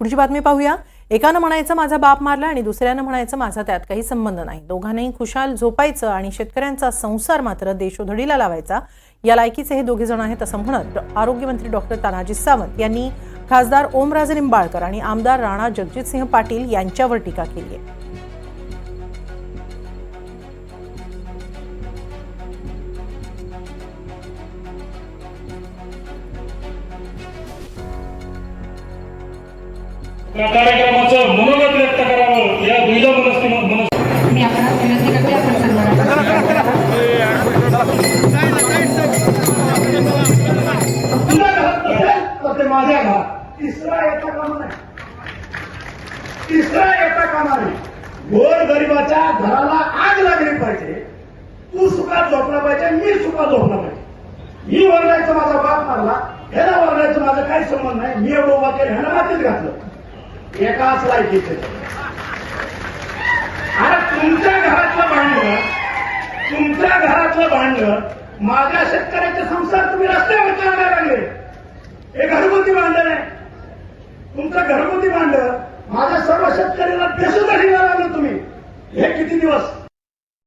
पुढची बातमी पाहूया. एकानं म्हणायचं माझा बाप मारला आणि दुसऱ्यानं म्हणायचं माझा त्यात काही संबंध नाही. दोघांनाही खुशाल झोपायचं आणि शेतकऱ्यांचा संसार मात्र देशोधडीला लावायचा. या लायकीचे हे दोघे जण आहेत असं म्हणत आरोग्यमंत्री डॉक्टर तानाजी सावंत यांनी खासदार ओमराजे निंबाळकर आणि आमदार राणा जगजितसिंह पाटील यांच्यावर टीका केली आहे. या कार्यक्रमाचं मनोगत व्यक्त करावं या दुविधा मनस्ती मी विनंती करते आपण माझ्या तिसरा येता कामा नाही तिसरा येता कामा नाही गोर गरिबाच्या घराला आग लागली पाहिजे. तू सुखात झोपला पाहिजे मी सुखात झोपला पाहिजे. मी वरडायचं माझा बाप मारला ह्याला वरडायचं माझं काही संबंध नाही. मी एवढं उभा केलं ह्याला मातीत घातलं. एकाच लायकीचे. आता तुमच्या घरातलं भांडण तुमच्या घरातलं भांडण माझ्या शेतकऱ्याचे संसार तुम्ही रस्त्यावर चालवायला लागले. हे घरगुती भांडण आहे. तुमचं घरगुती भांडण माझ्या सर्व शेतकऱ्याला बेसुद्धा ठेवायला लागलं तुम्ही. हे किती दिवस?